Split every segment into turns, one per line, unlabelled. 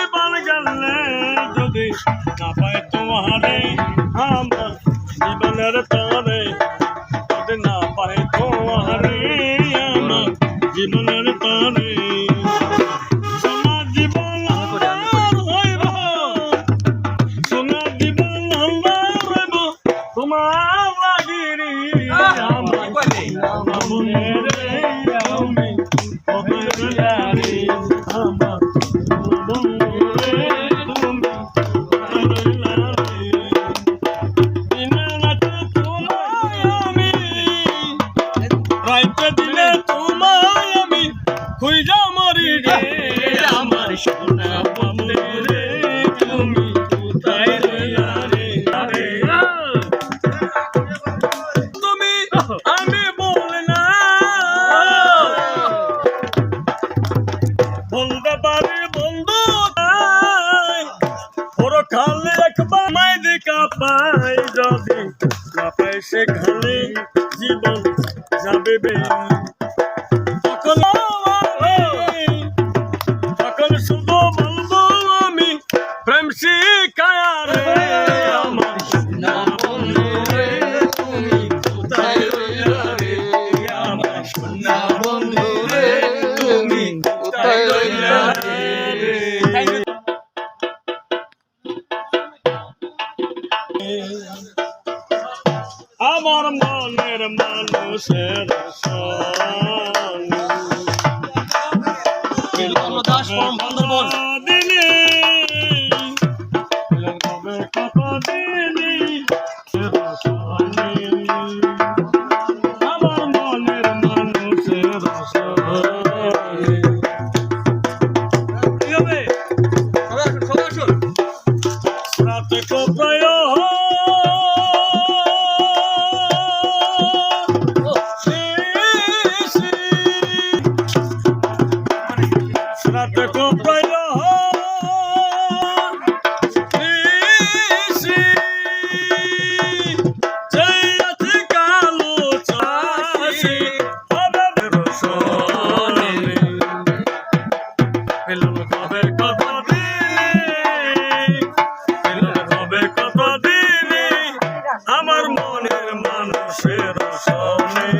জীবন গেলে যদি না পাই তোমারে আমার জীবনের তরে যদি না পাই তোমারে আমার জীবনের তরে তোমার লাগিরি আমার মনের খুঁজা মরি রে। আমার সোনা বন্ধুরে তুমি কোথায় রইলা রে? আরে। তুমি আমি বলে না। বলতে পারি বন্ধু তাই। ওর খালে একবার মাই দেখা পাই যদি। না পাই সেখানে জীবন যাবে বে তখন শুধু বলব আমি। প্রেম শিখায়া রে আমার। সোনা বন্ধু রে তুমি আমার সোনা বন্ধু রে তুমি কোথায় রইলা রে আমার মনের মানুষের
মিলন from বান্দরবন।
দিনে কবে কত মনের মানুষের সনে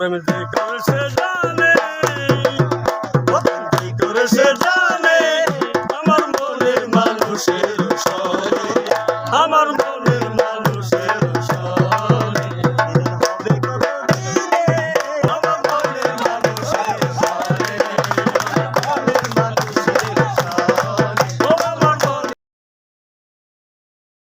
প্রেম যে করছে জানে বদন যে করছে জানে আমার মনের আমার